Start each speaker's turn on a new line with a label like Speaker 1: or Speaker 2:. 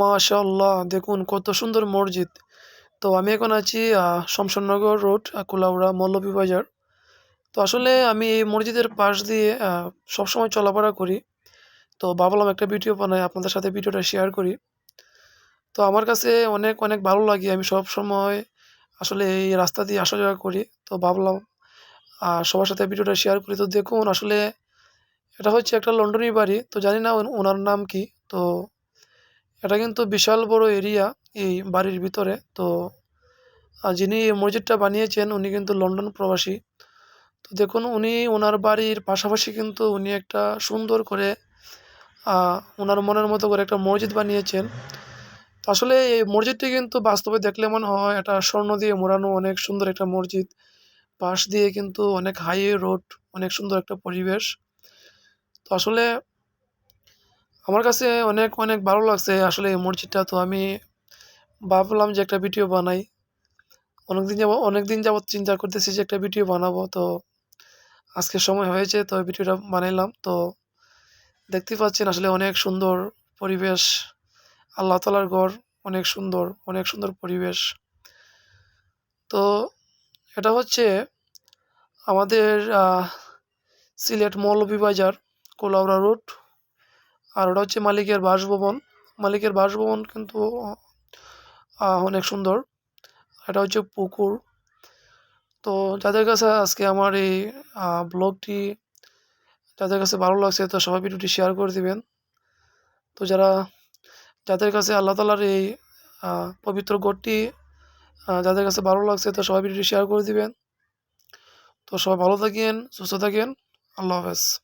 Speaker 1: মাশাআল্লাহ, দেখুন কত সুন্দর মসজিদ। তো আমি এখন আছি শমশাননগর রোড কুলাউড়া মৌলভীবাজার তো আসলে আমি এই মসজিদের পাশ দিয়ে সবসময় চলাফেরা করি। তো ভাবলাম একটা ভিডিও বানাই, আপনাদের সাথে ভিডিওটা শেয়ার করি। তো আমার কাছে অনেক অনেক ভালো লাগে, আমি সব সময় আসলে এই রাস্তা দিয়ে আসা যাওয়া করি। তো ভাবলাম সবার সাথে ভিডিওটা শেয়ার করি। তো দেখুন আসলে এটা হচ্ছে একটা লন্ডনী বাড়ি, তো জানি না ওনার নাম কি। তো এটা কিন্তু বিশাল বড় এরিয়া এই বাড়ির ভিতরে। তো যিনি এই মসজিদটা বানিয়েছেন, উনি কিন্তু লন্ডন প্রবাসী। তো দেখুন, উনি ওনার বাড়ির পাশাপাশি কিন্তু উনি একটা সুন্দর করে ওনার মনের মতো করে একটা মসজিদ বানিয়েছেন। তো আসলে এই মসজিদটি কিন্তু বাস্তবে দেখলে মনে হয় এটা স্বর্ণ দিয়ে মোড়ানো অনেক সুন্দর একটা মসজিদ। পাশ দিয়ে কিন্তু অনেক হাইওয়ে রোড অনেক সুন্দর একটা পরিবেশ। তো আসলে আমার কাছে অনেক অনেক ভালো লাগছে। আসলে এই মসজিদটা তো আমি ভাবলাম যে একটা ভিডিও বানাই। অনেকদিন যাব অনেকদিন যাবত চিন্তা করতেছি যে একটা ভিডিও বানাবো। তো আজকে সময় হয়েছে, তো ভিডিওটা বানাইলাম। তো দেখতে পাচ্ছেন আসলে অনেক সুন্দর পরিবেশ। আল্লাহ তালার ঘর অনেক সুন্দর অনেক সুন্দর পরিবেশ। তো এটা হচ্ছে আমাদের সিলেট মৌলভীবাজার, কোলাউড়া রোড। আর ওটা হচ্ছে মালিকের বাসভবন। মালিকের বাসভবন কিন্তু অনেক সুন্দর। এটা হচ্ছে পুকুর। তো যাদের কাছে আজকে আমার এই ব্লগটি যাদের কাছে ভালো লাগছে, তো সবাই ভিডিওটি শেয়ার করে দিবেন। তো যারা, যাদের কাছে আল্লাহ তালার এই পবিত্র গড়টি যাদের কাছে ভালো লাগছে, তো সবাই ভিডিওটি শেয়ার করে দিবেন। তো সবাই ভালো থাকেন, সুস্থ থাকেন। আল্লাহ হাফেজ।